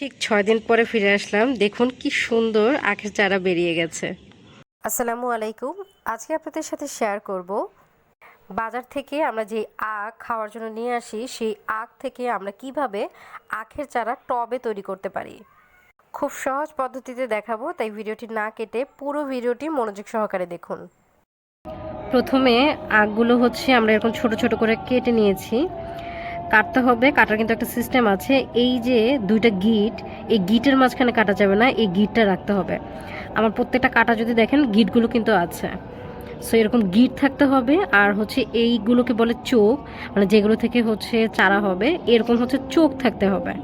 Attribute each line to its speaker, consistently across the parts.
Speaker 1: ঠিক ছয় দিন পরে ফিরে আসলাম। দেখুন কি সুন্দর আখের চারা বেরিয়ে গেছে। আসসালামু আলাইকুম। আজকে আপনাদের সাথে শেয়ার করব। বাজার থেকে আমরা যে আখ খাওয়ার জন্য নিয়ে আসি সেই আখ থেকে আমরা কীভাবে আখের চারা টবে তৈরি করতে পারি? খুব সহজ পদ্ধতিতে দেখাবো তাই ভিডিওটি না কেটে পুরো ভিডিওটি মনোযোগ সহকারে দেখুন। প্রথমে আখগুলো হচ্ছে আমরা এরকম ছোট ছোট করে কেটে নিয়েছি। কাটতে হবে, কাটার কিন্তু একটা সিস্টেম আছে। এই যে দুইটা গিট এই গিটের মাঝখানে কাটা যাবে না, এই গিটটা রাখতে হবে। আমার প্রত্যেকটা কাটা যদি দেখেন গিটগুলো কিন্তু আছে। সো এরকম গিট থাকতে হবে, আর হচ্ছে এইগুলোকে বলে চোখ মানে যেগুলো থেকে হচ্ছে চারা হবে, এরকম হচ্ছে চোখ থাকতে হবে।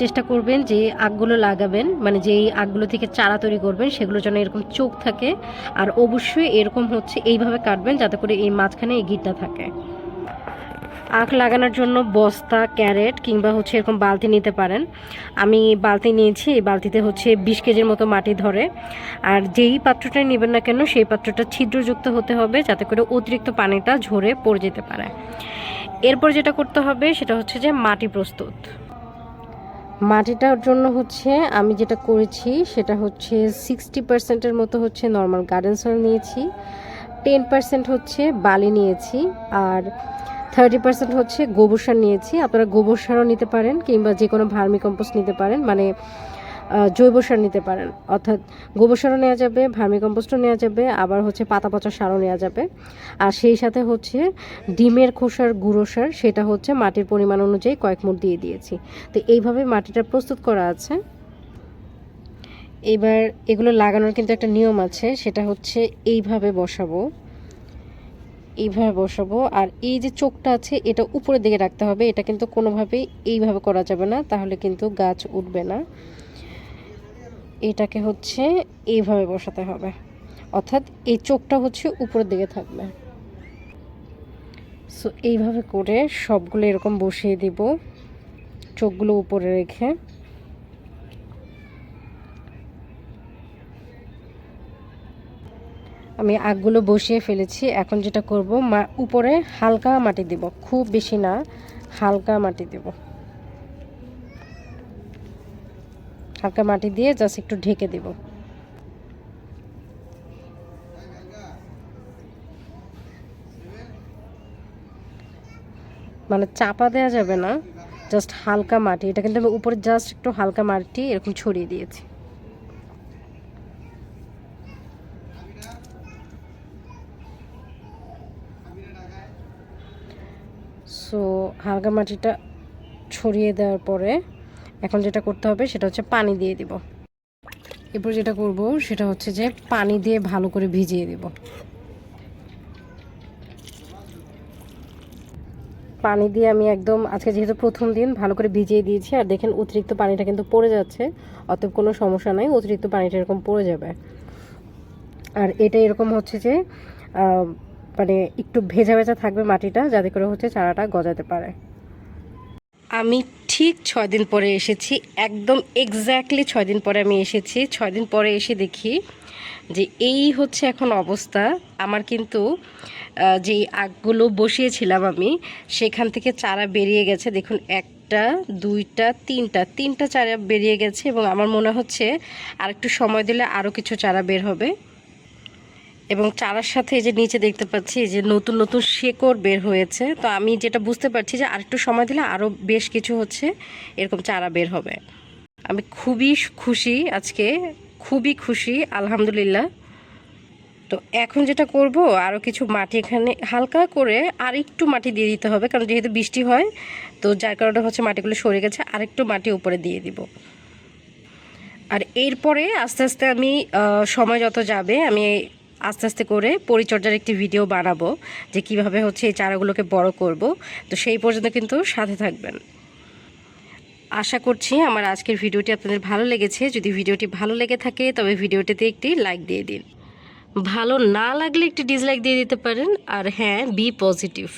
Speaker 1: চেষ্টা করবেন যে আগগুলো লাগাবেন মানে যেই আগগুলো থেকে চারা তৈরি করবেন সেগুলো যেন এরকম চোখ থাকে। আর অবশ্যই এরকম হচ্ছে এইভাবে কাটবেন, যাতে করে এই মাঝখানে এই গিটটা থাকে। আখ লাগানোর জন্য বস্তা, ক্যারেট কিংবা হচ্ছে এরকম বালতি নিতে পারেন। আমি বালতি নিয়েছি, এই বালতিতে হচ্ছে বিশ কেজির মতো মাটি ধরে। আর যেই পাত্রটা নেবেন না কেন, সেই পাত্রটা ছিদ্রযুক্ত হতে হবে যাতে করে অতিরিক্ত পানিটা ঝরে পড়ে যেতে পারে। এরপর যেটা করতে হবে, সেটা হচ্ছে যে মাটি প্রস্তুত। মাটিটার জন্য হচ্ছে আমি যেটা করেছি, সেটা হচ্ছে সিক্সটি পার্সেন্টের মতো হচ্ছে নর্মাল গার্ডেন সয়েল নিয়েছি। টেন পার্সেন্ট হচ্ছে বালি নিয়েছি। আর থার্টি পার্সেন্ট হচ্ছে গোবর সার নিয়েছি। আপনারা গোবর সারও নিতে পারেন কিংবা যে কোনো ভার্মি কম্পোস্ট নিতে পারেন মানে জৈব সার নিতে পারেন। অর্থাৎ গোবর সারও নেওয়া যাবে ভার্মি কম্পোস্টও নেওয়া যাবে, আবার হচ্ছে পাতা পচা সারও নেওয়া যাবে। আর সেই সাথে হচ্ছে ডিমের খোসার গুঁড়ো সার, সেটা হচ্ছে মাটির পরিমাণ অনুযায়ী কয়েক মুঠ দিয়ে দিয়েছি। তো এইভাবে মাটিটা প্রস্তুত করা আছে। এবার এগুলো লাগানোর কিন্তু একটা নিয়ম আছে, সেটা হচ্ছে এইভাবে বসাবো। এইভাবে বসাবো। আর এই যে চোখটা আছে, এটা উপরের দিকে রাখতে হবে। এটা কিন্তু কোনোভাবেই এইভাবে করা যাবে না, তাহলে কিন্তু গাছ উঠবে না। এটাকে হচ্ছে এইভাবে বসাতে হবে। অর্থাৎ এই চোখটা হচ্ছে উপরের দিকে থাকবে। সো এইভাবে করে সবগুলো এরকম বসিয়ে দিব, চোখগুলো উপরে রেখে। আমি আগগুলো বসিয়ে ফেলেছি। এখন যেটা করব, মা, উপরে হালকা মাটি দেব। খুব বেশি না, হালকা মাটি দেব। হালকা মাটি দিয়ে জাস্ট একটু ঢেকে দেব। মানে চাপা দেওয়া যাবে না, জাস্ট হালকা মাটি। এটা কিন্তু আমি উপরে জাস্ট একটু হালকা মাটি এরকম ছড়িয়ে দিয়েছি। সো হালকা মাটিটা ছড়িয়ে দেওয়ার পরে এখন যেটা করতে হবে সেটা হচ্ছে পানি দিয়ে দিব। এরপর যেটা করব সেটা হচ্ছে যে পানি দিয়ে ভালো করে ভিজিয়ে দিব। পানি দিয়ে আমি একদম আজকে যেহেতু প্রথম দিন ভালো করে ভিজিয়ে দিয়েছি, আর দেখেন অতিরিক্ত পানিটা কিন্তু পড়ে যাচ্ছে, অতএব কোনো সমস্যা নাই, অতিরিক্ত পানিটা এরকম পড়ে যাবে। আর এটা এরকম হচ্ছে যে মানে একটু ভেজা ভেজা থাকবে মাটিটা, যাতে করে হচ্ছে চারাটা গজাতে পারে। আমি ঠিক ছয় দিন পরে এসেছি, একদম এক্স্যাক্টলি ছয় দিন পরে আমি এসেছি। ছয় দিন পরে এসে দেখি যে এই হচ্ছে এখন অবস্থা। আমার কিন্তু যেই আগগুলো বসিয়েছিলাম আমি, সেখান থেকে চারা বেরিয়ে গেছে। দেখুন, একটা, দুইটা, তিনটা তিনটা চারা বেরিয়ে গেছে এবং আমার মনে হচ্ছে আর একটু সময় দিলে আরও কিছু চারা বের হবে। এবং চারার সাথে যে নিচে দেখতে পাচ্ছি যে নতুন নতুন শেকড় বের হয়েছে। তো আমি যেটা বুঝতে পারছি যে আরেকটু সময় দিলে আরও বেশ কিছু হচ্ছে, এরকম চারা বের হবে। আমি খুবই খুশি আজকে, খুবই খুশি, আলহামদুলিল্লাহ। তো এখন যেটা করব আরও কিছু মাটি এখানে হালকা করে আর একটু মাটি দিয়ে দিতে হবে, কারণ যেহেতু বৃষ্টি হয়, তো যার কারণে হচ্ছে মাটিগুলো সরে গেছে, আরেকটু মাটি উপরে দিয়ে দিব। আর এরপরে আস্তে আস্তে আমি সময় যত যাবে, আমি আস্তে আস্তে করে পরিচর্যার একটি ভিডিও বানাবো যে কীভাবে হচ্ছে এই চারাগুলোকে বড় করব। তো সেই পর্যন্ত কিন্তু সাথে থাকবেন। আশা করছি আমার আজকের ভিডিওটি আপনাদের ভালো লেগেছে। যদি ভিডিওটি ভালো লেগে থাকে, তবে ভিডিওটিতে একটি লাইক দিয়ে দিন। ভালো না লাগলে একটি ডিসলাইক দিয়ে দিতে পারেন। আর হ্যাঁ বি পজিটিভ